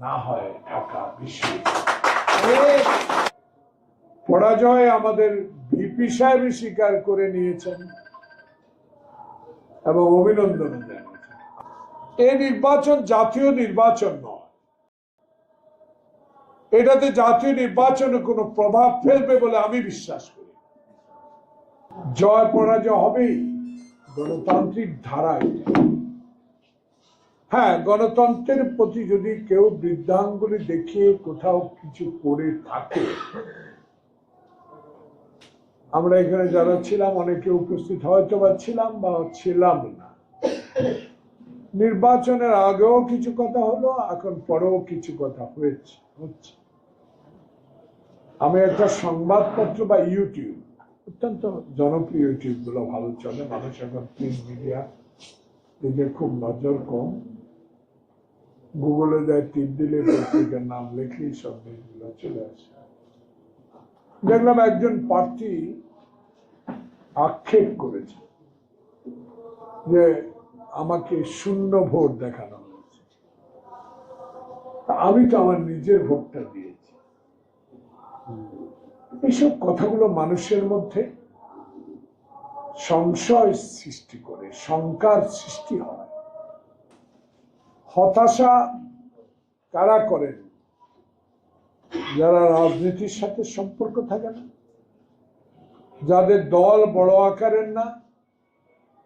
না হয় ঢাকা বিশ্ব। পরাজয় আমাদের ভিপি সাহেব স্বীকার করে নিয়েছেন এবং অভিনন্দন এই নির্বাচন জাতীয় নির্বাচন নয়। এটাতে জাতীয় নির্বাচনে কোনো প্রভাব ফেলবে বলে আমি বিশ্বাস করি। জয় পরাজয় হবেই গণতান্ত্রিক ধারায় হ্যাঁ গণতন্ত্রের প্রতি যদি কেউ বৃদ্ধাঙ্গুলি দেখিয়ে কোথাও কিছু করে থাকে, আমরা এখানে যারা ছিলাম, অনেকে উপস্থিত হয়তো বা ছিলাম বা ছিলাম না। নির্বাচনের আগেও কিছু কথা হলো, এখন পরেও কিছু কথা হয়েছে, হচ্ছে। আমি একটা সংবাদপত্র বা ইউটিউব, অত্যন্ত জনপ্রিয় ইউটিউবগুলো ভালো চলে, মানুষ এখন প্রিন্ট মিডিয়া দিকে খুব নজর কম। গুগলে যায় টিপ দিলে পত্রিকার নাম লিখলেই সব নিউজগুলো চলে আসে। দেখলাম একজন প্রার্থী আক্ষেপ করেছে যে আমাকে শূন্য ভোট দেখানো হয়েছে। আমি তো আমার নিজের ভোটটা দিয়েছি। এইসব কথাগুলো মানুষের মধ্যে সংশয় সৃষ্টি করে, শঙ্কার সৃষ্টি হয়। হতাশা কারা করেন যারা রাজনীতির সাথে সম্পর্ক থাকে না, যাদের দল বড় আকারের না,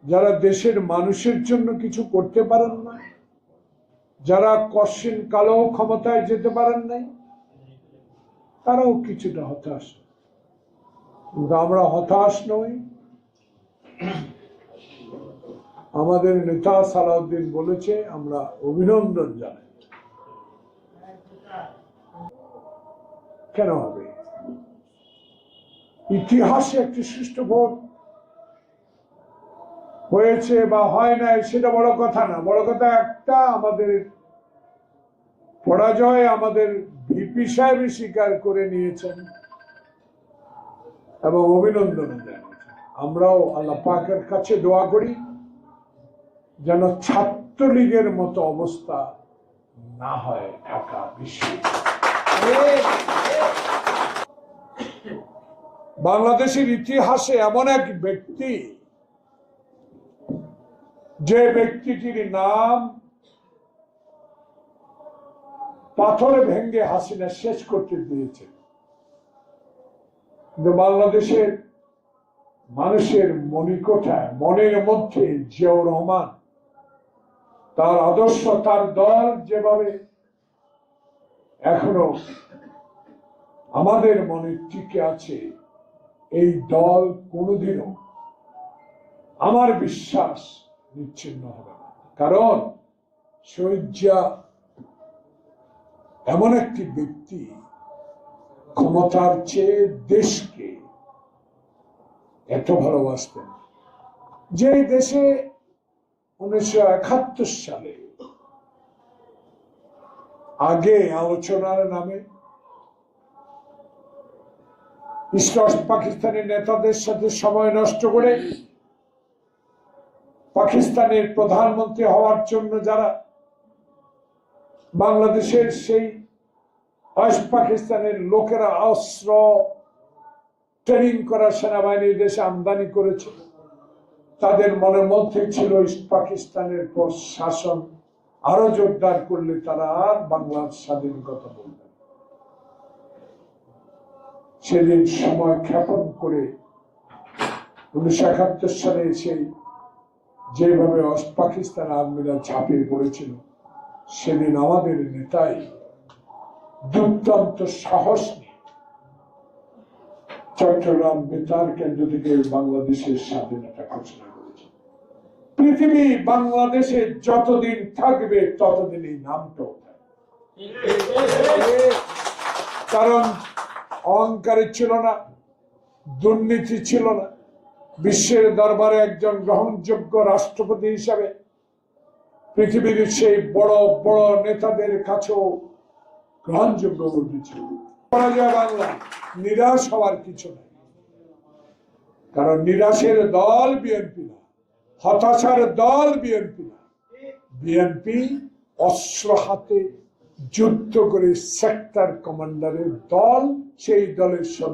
যারা দেশের মানুষের জন্য কিছু করতে পারেন না, যারা কশিন কালো ক্ষমতায় যেতে পারেন নাই, তারাও কিছুটা হতাশ। কিন্তু আমরা হতাশ নই। আমাদের নেতা সালাউদ্দিন বলেছে, আমরা অভিনন্দন জানাই। কেন হবে? ইতিহাসে একটি সুষ্ঠু ভোট হয়েছে বা হয় নাই সেটা বড় কথা না। বড় কথা একটা, আমাদের পরাজয় আমাদের ভিপি সাহেব স্বীকার করে নিয়েছেন এবং অভিনন্দন জানিয়েছেন আমরাও আল্লাহ পাকের কাছে দোয়া করি। যেন ছাত্রলীগের মতো অবস্থা না হয় ঢাকা বিশ্ব। বাংলাদেশের ইতিহাসে এমন এক ব্যক্তি, যে ব্যক্তিটির নাম পাথরে ভেঙ্গে হাসিনা শেষ করতে দিয়েছে। কিন্তু বাংলাদেশের মানুষের মনিকোঠায় মনের মধ্যে জিয়াউর রহমান তার আদর্শ, তার দল যেভাবে এখনও আমাদের মনে টিকে আছে, এই দল কোনোদিনও আমার বিশ্বাস নিচ্ছিন্ন হবে না। কারণ শহীদ এমন একটি ব্যক্তি, ক্ষমতার চেয়ে দেশকে এত ভালোবাসতেন, যে দেশে উনিশশো একাত্তর সালে। আগে আলোচনার নামে পাকিস্তানের নেতাদের সাথে সময় নষ্ট করে পাকিস্তানের প্রধানমন্ত্রী হওয়ার জন্য যারা বাংলাদেশের সেই পাকিস্তানের লোকেরা অস্ত্র ট্রেনিং করা সেনাবাহিনীর দেশে আমদানি করেছে তাদের মনের মধ্যে ছিল পাকিস্তানের পর শাসন আরও জোরদার করলে তারা আর বাংলার স্বাধীন কথা বলবে সেদিন সময় ক্ষেপণ করে উনিশশো একাত্তর সালে সেই যেভাবে পাকিস্তান আর্মিরা ঝাঁপিয়ে পড়েছিল, সেদিন আমাদের নেতাই দুর্দান্ত সাহস চট্টগ্রাম বেতার কেন্দ্র থেকে বাংলাদেশের স্বাধীনতা ঘোষণা পৃথিবী বাংলাদেশে যতদিন থাকবে ততদিন এই নামটাও থাকবে। কারণ অহংকারের ছিল না, দুর্নীতি ছিল না। বিশ্বের দরবারে একজন গ্রহণযোগ্য রাষ্ট্রপতি হিসাবে পৃথিবীর সেই বড় বড় নেতাদের কাছেও গ্রহণযোগ্য উঠেছিল পরাজয় বাংলা, নিরাশ হওয়ার কিছু নেই। কারণ নিরাশের দল বিএনপি না। হতাশার দল বিএনপি বিএনপি অস্ত্র হাতে যুদ্ধ করে সেক্টর কমান্ডারের দল সেই দলের সদস্য।